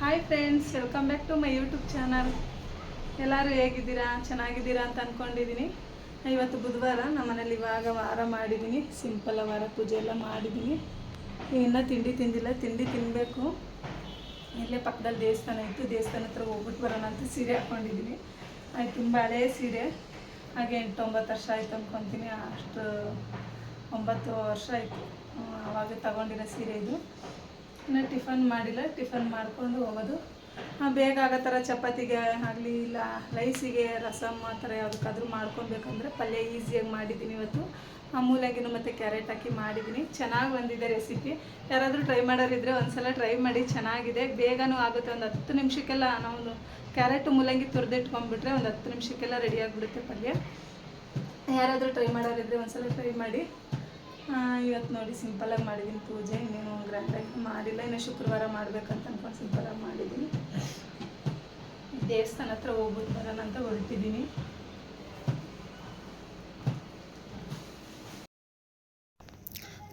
Hi friends welcome back to my YouTube channel ಎಲ್ಲರೂ ಹೇಗಿದ್ದೀರಾ? ಚೆನ್ನಾಗಿದ್ದೀರಾ ಅಂತ ಅಂದ್ಕೊಂಡಿದ್ದೀನಿ ಇವತ್ತು ಬುಧವಾರ, ನಮ್ಮ ಮನೇಲಿ ಇವಾಗ ವಾರ ಮಾಡಿದ್ದೀನಿ ಸಿಂಪಲ್ ವಾರ ಪೂಜೆ ಎಲ್ಲ ಮಾಡಿದ್ದೀನಿ ಇನ್ನೂ ತಿಂಡಿ ತಿಂದಿಲ್ಲ, ತಿಂಡಿ ತಿನ್ನಬೇಕು ಇಲ್ಲೇ ಪಕ್ಕದಲ್ಲಿ ದೇವಸ್ಥಾನ ಇತ್ತು. ದೇವಸ್ಥಾನ ಹತ್ರ ಹೋಗ್ಬಿಟ್ಟು ಬರೋಣ ಅಂತ ಸೀರೆ ಹಾಕ್ಕೊಂಡಿದ್ದೀನಿ ಅದು ತುಂಬ ಹಳೆಯ ಸೀರೆ. ಹಾಗೆ ಎಂಟೊಂಬತ್ತು ವರ್ಷ ಆಯ್ತು ಅಂದ್ಕೊತೀನಿ ಅಷ್ಟು ಒಂಬತ್ತು ವರ್ಷ ಆಯಿತು. ಅವಾಗ ತಗೊಂಡಿರೋ ಸೀರೆ ಇದು. ಇನ್ನು ಟಿಫನ್ ಮಾಡಿಲ್ಲ, ಟಿಫನ್ ಮಾಡಿಕೊಂಡು ಹೋಗೋದು. ಬೇಗ ಆಗೋ ಥರ ಚಪಾತಿಗೆ ಆಗಲಿ, ಇಲ್ಲ ರೈಸಿಗೆ ರಸಮ್ ಆ ಥರ ಯಾವುದಕ್ಕಾದ್ರೂ ಮಾಡ್ಕೊಬೇಕಂದ್ರೆ ಪಲ್ಯ ಈಸಿಯಾಗಿ ಮಾಡಿದ್ದೀನಿ ಇವತ್ತು. ಮೂಲಂಗಿನೂ ಮತ್ತು ಕ್ಯಾರೆಟ್ ಹಾಕಿ ಮಾಡಿದ್ದೀನಿ. ಚೆನ್ನಾಗಿ ಬಂದಿದೆ ರೆಸಿಪಿ ಯಾರಾದರೂ ಟ್ರೈ ಮಾಡೋರಿದ್ರೆ ಒಂದ್ಸಲ ಟ್ರೈ ಮಾಡಿ, ಚೆನ್ನಾಗಿದೆ. ಬೇಗನೂ ಆಗುತ್ತೆ. ಒಂದು ಹತ್ತು ನಿಮಿಷಕ್ಕೆಲ್ಲ ನಾವು ಕ್ಯಾರೆಟು ಮೂಲಂಗಿ ತುರಿದಿಟ್ಕೊಂಡ್ಬಿಟ್ರೆ ಒಂದು ಹತ್ತು ನಿಮಿಷಕ್ಕೆಲ್ಲ ರೆಡಿಯಾಗಿಬಿಡುತ್ತೆ ಪಲ್ಯ. ಯಾರಾದರೂ ಟ್ರೈ ಮಾಡೋರಿದ್ರೆ ಒಂದ್ಸಲ ಟ್ರೈ ಮಾಡಿ. ಇವತ್ತು ನೋಡಿ ಸಿಂಪಲಾಗಿ ಮಾಡಿದ್ದೀನಿ ಪೂಜೆ. ಇನ್ನೇನು ಗ್ರ್ಯಾಂಡಾಗಿ ಮಾಡಿಲ್ಲ. ಇನ್ನು ಶುಕ್ರವಾರ ಮಾಡ್ಬೇಕಂತ ಅನ್ಕೊಂಡು ಸಿಂಪಲಾಗಿ ಮಾಡಿದ್ದೀನಿ ದೇವಸ್ಥಾನ ಹತ್ರ ಹೋಗ್ಬಿಟ್ಟು ಬರೋಣ ಅಂತ ಹೊರಟಿದ್ದೀನಿ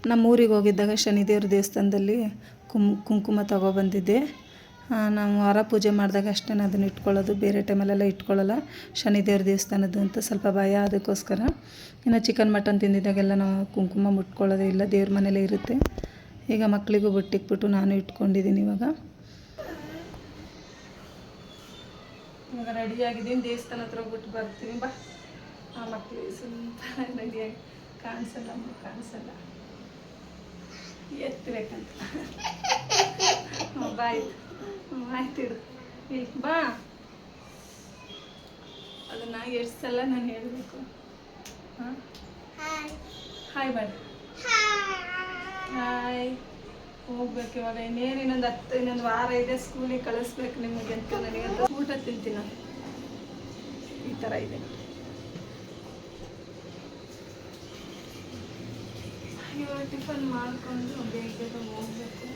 ನಮ್ಮ ಊರಿಗೆ ಹೋಗಿದ್ದಾಗ ಶನಿದೇವ್ರ ದೇವಸ್ಥಾನದಲ್ಲಿ ಕುಮ್ ಕುಂಕುಮ ತಗೊಬಂದಿದ್ದೆ ನಾವು ವಾರ ಪೂಜೆ ಮಾಡಿದಾಗ ಅಷ್ಟೇ ಅದನ್ನು ಇಟ್ಕೊಳ್ಳೋದು, ಬೇರೆ ಟೈಮಲ್ಲೆಲ್ಲ ಇಟ್ಕೊಳ್ಳಲ್ಲ. ಶನಿದೇವ್ರ ದೇವಸ್ಥಾನದ್ದು ಅಂತ ಸ್ವಲ್ಪ ಭಯ ಅದಕ್ಕೋಸ್ಕರ. ಇನ್ನು ಚಿಕನ್ ಮಟನ್ ತಿಂದಿದ್ದಾಗೆಲ್ಲ ನಾವು ಕುಂಕುಮ ಮುಟ್ಕೊಳ್ಳೋದೇ ಇಲ್ಲ, ದೇವ್ರ ಮನೇಲೇ ಇರುತ್ತೆ. ಈಗ ಮಕ್ಕಳಿಗೂ ಬಿಟ್ಟಿಕ್ಬಿಟ್ಟು ನಾನು ಇಟ್ಕೊಂಡಿದ್ದೀನಿ ಇವಾಗ. ಇವಾಗ ರೆಡಿಯಾಗಿದ್ದೀನಿ ದೇವಸ್ಥಾನ ಹತ್ರ ಹೋಗ್ಬಿಟ್ಟು ಬರ್ತೀನಿ. ಬಾ. ಆ ಮಕ್ಕಳಿಗೆ ಸ್ವಲ್ಪ ರೆಡಿಯಾಗಿ ಕಾಣಿಸಲ್ಲ ಕಾಣಿಸಲ್ಲ. ಎತ್ತಬೇಕಂತ ಬಾಯ್ ಹ್ಞೂ ಆಯ್ತು ಇಡು. ಇಲ್ಲಿ ಬಾ. ಅದನ್ನ ಎಷ್ಟು ಸಲ ನಾನು ಹೇಳಬೇಕು? ಹಾಯ್ ಬನ್ನಿ ಹಾಯ್ ಹೋಗ್ಬೇಕು ಇವಾಗ. ಇನ್ನೇನು ಇನ್ನೊಂದು ಹತ್ತು, ಇನ್ನೊಂದು ವಾರ ಇದೆ. ಸ್ಕೂಲಿಗೆ ಕಳಿಸ್ಬೇಕು ನಿಮಗೆ ಅಂತ ನನಗೆ ಊಟ ತಿಂತೀನಿ? ಈ ಥರ ಇದೆ. ಇವಾಗ ಟಿಫನ್ ಮಾಡಿಕೊಂಡು ಬೇಗ ಬೇಗ ಹೋಗ್ಬೇಕು.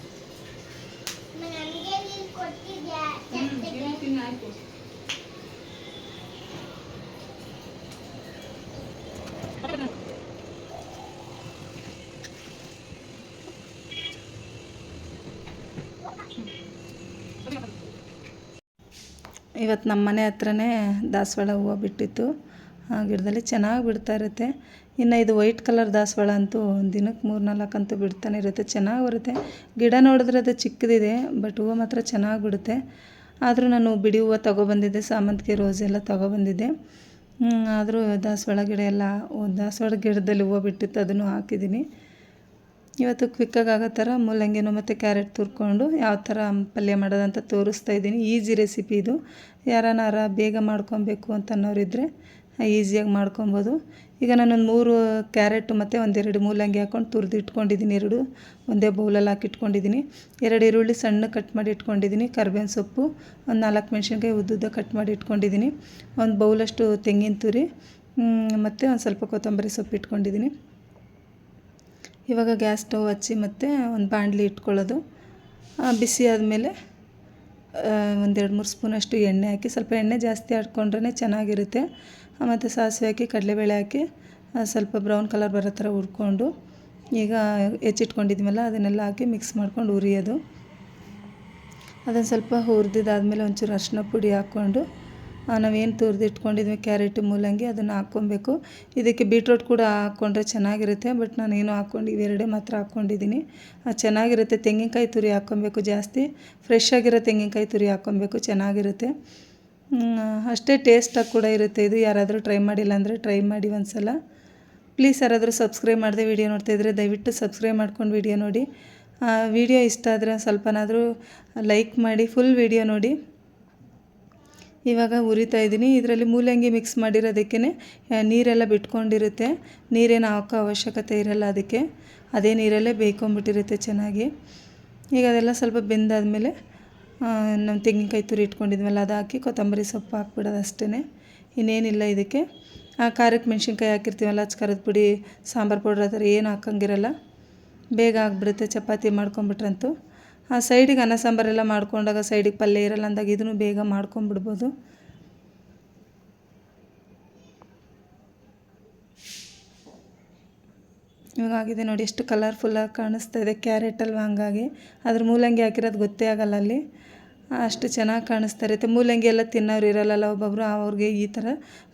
ಇವತ್ತು ನಮ್ಮ ಮನೆ ಹತ್ರನೇ ದಾಸವಾಳ ಹೂವು ಬಿಟ್ಟಿತ್ತು. ಗಿಡದಲ್ಲಿ ಚೆನ್ನಾಗಿ ಬಿಡ್ತಾ ಇರುತ್ತೆ. ಇನ್ನು ಇದು ವೈಟ್ ಕಲರ್ ದಾಸವಾಳ ಅಂತೂ ದಿನಕ್ಕೆ ಮೂರು ನಾಲ್ಕು ಅಂತೂ ಬಿಡ್ತಾನೆ ಇರುತ್ತೆ. ಚೆನ್ನಾಗಿ ಬರುತ್ತೆ. ಗಿಡ ನೋಡಿದ್ರೆ ಅದು ಚಿಕ್ಕದಿದೆ, ಬಟ್ ಹೂವು ಮಾತ್ರ ಚೆನ್ನಾಗಿ ಬಿಡುತ್ತೆ. ಆದರೂ ನಾನು ಬಿಡಿ ಹೂವು ತೊಗೊಬಂದಿದ್ದೆ, ಸಾಮಂತಿಗೆ ರೋಸ್ ಎಲ್ಲ ತೊಗೊಬಂದಿದ್ದೆ. ಆದರೂ ದಾಸವಾಳ ಗಿಡ ಎಲ್ಲ ದಾಸವಾಳ ಗಿಡದಲ್ಲಿ ಹೂವು ಬಿಟ್ಟಿತ್ತು, ಅದನ್ನು ಹಾಕಿದ್ದೀನಿ. ಇವತ್ತು ಕ್ವಿಕ್ಕಾಗಿ ಆಗೋ ಥರ ಮೂಲಂಗಿನೂ ಮತ್ತು ಕ್ಯಾರೆಟ್ ತುರ್ಕೊಂಡು ಯಾವ ಥರ ಪಲ್ಯ ಮಾಡೋದಂತ ತೋರಿಸ್ತಾ ಇದ್ದೀನಿ. ಈಸಿ ರೆಸಿಪಿ ಇದು. ಯಾರನಾರ ಬೇಗ ಮಾಡ್ಕೊಬೇಕು ಅಂತ ಅನ್ನೋರಿದ್ದರೆ ಈಸಿಯಾಗಿ ಮಾಡ್ಕೊಬೋದು. ಈಗ ನಾನೊಂದು ಮೂರು ಕ್ಯಾರೆಟು ಮತ್ತು ಒಂದೆರಡು ಮೂಲಂಗಿ ಹಾಕ್ಕೊಂಡು ತುರಿದು ಇಟ್ಕೊಂಡಿದ್ದೀನಿ. ಎರಡು, ಒಂದೇ ಬೌಲಲ್ಲಿ ಹಾಕಿ ಇಟ್ಕೊಂಡಿದ್ದೀನಿ. ಎರಡು ಈರುಳ್ಳಿ ಸಣ್ಣ ಕಟ್ ಮಾಡಿ ಇಟ್ಕೊಂಡಿದ್ದೀನಿ. ಕರ್ಬೇವಿನ ಸೊಪ್ಪು, ಒಂದು ನಾಲ್ಕು ಮೆಣಸಿನ್ಕಾಯಿ ಉದ್ದುದ್ದ ಕಟ್ ಮಾಡಿ ಇಟ್ಕೊಂಡಿದ್ದೀನಿ. ಒಂದು ಬೌಲಷ್ಟು ತೆಂಗಿನ ತುರಿ ಮತ್ತು ಒಂದು ಸ್ವಲ್ಪ ಕೊತ್ತಂಬರಿ ಸೊಪ್ಪು ಇಟ್ಕೊಂಡಿದ್ದೀನಿ. ಇವಾಗ ಗ್ಯಾಸ್ ಸ್ಟವ್ ಹಚ್ಚಿ ಮತ್ತು ಒಂದು ಬಾಣಲಿ ಇಟ್ಕೊಳ್ಳೋದು. ಬಿಸಿ ಆದಮೇಲೆ ಒಂದೆರಡು ಮೂರು ಸ್ಪೂನಷ್ಟು ಎಣ್ಣೆ ಹಾಕಿ ಸ್ವಲ್ಪ ಎಣ್ಣೆ ಜಾಸ್ತಿ ಆಡ್ಕೊಂಡ್ರೆ ಚೆನ್ನಾಗಿರುತ್ತೆ. ಮತ್ತು ಸಾಸಿವೆ ಹಾಕಿ, ಕಡಲೆಬೇಳೆ ಹಾಕಿ ಸ್ವಲ್ಪ ಬ್ರೌನ್ ಕಲರ್ ಬರೋ ಥರ ಹುರ್ಕೊಂಡು, ಈಗ ಹೆಚ್ಚಿಟ್ಕೊಂಡಿದ್ವಲ್ಲ, ಅದನ್ನೆಲ್ಲ ಹಾಕಿ ಮಿಕ್ಸ್ ಮಾಡ್ಕೊಂಡು ಹುರಿಯೋದು. ಅದನ್ನು ಸ್ವಲ್ಪ ಹುರಿದಿದ್ದಾದಮೇಲೆ ಒಂಚೂರು ಅರಿಶಿನ ಪುಡಿ ಹಾಕ್ಕೊಂಡು ನಾವೇನು ತುರಿದಿಟ್ಕೊಂಡಿದ್ವಿ, ಕ್ಯಾರೆಟ್ ಮೂಲಂಗಿ, ಅದನ್ನು ಹಾಕ್ಕೊಬೇಕು. ಇದಕ್ಕೆ ಬೀಟ್ರೋಟ್ ಕೂಡ ಹಾಕ್ಕೊಂಡ್ರೆ ಚೆನ್ನಾಗಿರುತ್ತೆ, ಬಟ್ ನಾನು ಏನೋ ಹಾಕ್ಕೊಂಡು, ಇವೆರಡೇ ಮಾತ್ರ ಹಾಕ್ಕೊಂಡಿದ್ದೀನಿ. ಚೆನ್ನಾಗಿರುತ್ತೆ, ತೆಂಗಿನಕಾಯಿ ತುರಿ ಹಾಕ್ಕೊಬೇಕು ಜಾಸ್ತಿ. ಫ್ರೆಶ್ ಆಗಿರೋ ತೆಂಗಿನಕಾಯಿ ತುರಿ ಹಾಕ್ಕೊಬೇಕು, ಚೆನ್ನಾಗಿರುತ್ತೆ. ಅಷ್ಟೇ ಟೇಸ್ಟಾಗಿ ಕೂಡ ಇರುತ್ತೆ. ಇದು ಯಾರಾದರೂ ಟ್ರೈ ಮಾಡಿಲ್ಲ ಅಂದರೆ ಟ್ರೈ ಮಾಡಿ ಒಂದ್ಸಲ. ಪ್ಲೀಸ್ ಯಾರಾದರೂ ಸಬ್ಸ್ಕ್ರೈಬ್ ಮಾಡದೆ ವೀಡಿಯೋ ಇದ್ದರೆ ದಯವಿಟ್ಟು ಸಬ್ಸ್ಕ್ರೈಬ್ ಮಾಡ್ಕೊಂಡು ವೀಡಿಯೋ ನೋಡಿ. ವೀಡಿಯೋ ಇಷ್ಟ ಆದರೆ ಸ್ವಲ್ಪನಾದರೂ ಲೈಕ್ ಮಾಡಿ ಫುಲ್ ವೀಡಿಯೋ ನೋಡಿ. ಇವಾಗ ಉರಿತಾ ಇದ್ದೀನಿ. ಇದರಲ್ಲಿ ಮೂಲಂಗಿ ಮಿಕ್ಸ್ ಮಾಡಿರೋದಕ್ಕೆ ನೀರೆಲ್ಲ ಬಿಟ್ಕೊಂಡಿರುತ್ತೆ. ನೀರೇನು ಹಾಕೋ ಅವಶ್ಯಕತೆ ಇರಲ್ಲ ಅದಕ್ಕೆ. ಅದೇ ನೀರಲ್ಲೇ ಬೇಯ್ಕೊಂಬಿಟ್ಟಿರುತ್ತೆ ಚೆನ್ನಾಗಿ. ಈಗ ಅದೆಲ್ಲ ಸ್ವಲ್ಪ ಬೆಂದಾದಮೇಲೆ ನಮ್ಮ ತೆಂಗಿನಕಾಯಿ ತುರಿ ಇಟ್ಕೊಂಡಿದ್ವಲ್ಲ, ಅದು ಹಾಕಿ ಕೊತ್ತಂಬರಿ ಸೊಪ್ಪು ಹಾಕ್ಬಿಡೋದು ಅಷ್ಟೇ ಇನ್ನೇನಿಲ್ಲ ಇದಕ್ಕೆ. ಆ ಖಾರಕ್ಕೆ ಮೆಣಸಿನ್ಕಾಯಿ ಹಾಕಿರ್ತೀವಲ್ಲ ಅಚ್ಚ ಖಾರದ ಪುಡಿ, ಸಾಂಬಾರು ಪೌಡ್ರ್ ಆ ಥರ ಏನು ಹಾಕಂಗಿರಲ್ಲ. ಬೇಗ ಆಗಿಬಿಡುತ್ತೆ, ಚಪಾತಿ ಮಾಡ್ಕೊಂಬಿಟ್ರಂತೂ. ಆ ಸೈಡಿಗೆ ಅನ್ನ ಸಾಂಬಾರೆಲ್ಲ ಮಾಡ್ಕೊಂಡಾಗ, ಸೈಡಿಗೆ ಪಲ್ಯ ಇರಲ್ಲ ಅಂದಾಗ ಇದನ್ನು ಬೇಗ ಮಾಡ್ಕೊಂಬಿಡ್ಬೋದು. ಇವಾಗ ಆಗಿದೆ ನೋಡಿ, ಎಷ್ಟು ಕಲರ್ಫುಲ್ಲಾಗಿ ಕಾಣಿಸ್ತಾ ಇದೆ ಕ್ಯಾರೆಟ್ ಅಲ್ವಾ ಹಂಗಾಗಿ. ಅದ್ರ ಮೂಲಂಗಿ ಹಾಕಿರೋದು ಗೊತ್ತೇ ಆಗಲ್ಲ ಅಲ್ಲಿ. ಅಷ್ಟು ಚೆನ್ನಾಗಿ ಕಾಣಿಸ್ತಾ ಇರುತ್ತೆ. ಮೂಲಂಗಿ ಎಲ್ಲ ತಿನ್ನೋರು ಇರಲ್ಲಲ್ಲ ಒಬ್ಬೊಬ್ಬರು ಅವ್ರಿಗೆ ಈ ಥರ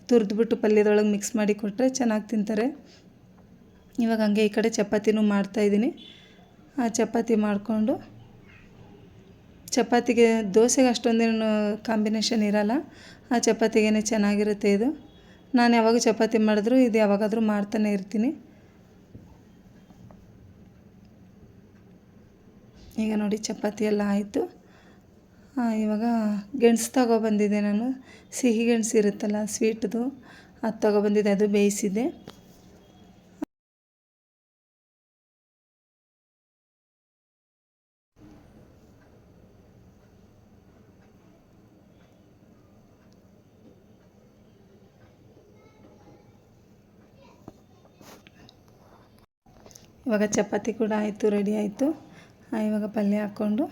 ತುರಿದ್ಬಿಟ್ಟು ಪಲ್ಯದೊಳಗೆ ಮಿಕ್ಸ್ ಮಾಡಿ ಕೊಟ್ಟರೆ ಚೆನ್ನಾಗಿ ತಿಂತಾರೆ. ಇವಾಗ ಹಂಗೆ ಈ ಕಡೆ ಚಪಾತಿನೂ ಮಾಡ್ತಾಯಿದ್ದೀನಿ ಆ ಚಪಾತಿ ಮಾಡಿಕೊಂಡು, ಚಪಾತಿಗೆ ದೋಸೆಗೆ ಅಷ್ಟೊಂದೇನು ಕಾಂಬಿನೇಷನ್ ಇರಲ್ಲ. ಆ ಚಪಾತಿಗೇ ಚೆನ್ನಾಗಿರುತ್ತೆ ಇದು. ನಾನು ಯಾವಾಗ ಚಪಾತಿ ಮಾಡಿದ್ರು, ಇದು ಯಾವಾಗಾದರೂ ಮಾಡ್ತಾನೆ ಇರ್ತೀನಿ. ಈಗ ನೋಡಿ ಚಪಾತಿ ಎಲ್ಲ ಆಯಿತು. ಇವಾಗ ಗೆಣಸು ತಗೊಬಂದಿದ್ದೆ ನಾನು. ಸಿಹಿ ಗೆಣಸು ಇರುತ್ತಲ್ಲ, ಸ್ವೀಟ್ದು. ಅದು ತಗೊಬಂದಿದ್ದೆ ಅದು ಬೇಯಿಸಿದೆ ಇವಾಗ ಚಪಾತಿ ಕೂಡ ಆಯಿತು, ರೆಡಿ ಆಯಿತು. ಇವಾಗ ಪಲ್ಯ ಹಾಕ್ಕೊಂಡು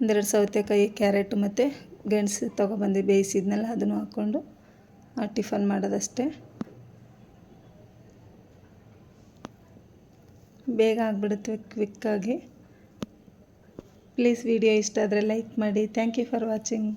ಒಂದೆರಡು ಸೌತೆಕಾಯಿ, ಕ್ಯಾರೆಟ್ ಮತ್ತು ಗೆಣಸು ತೊಗೊಬಂದು ಬೇಯಿಸಿದ್ನಲ್ಲ, ಅದನ್ನು ಹಾಕ್ಕೊಂಡು ಟಿಫನ್ ಮಾಡೋದಷ್ಟೇ. ಬೇಗ ಆಗ್ಬಿಡುತ್ತೆ ಕ್ವಿಕ್ಕಾಗಿ ಪ್ಲೀಸ್ ವಿಡಿಯೋ ಇಷ್ಟ ಆದರೆ ಲೈಕ್ ಮಾಡಿ. Thank you for watching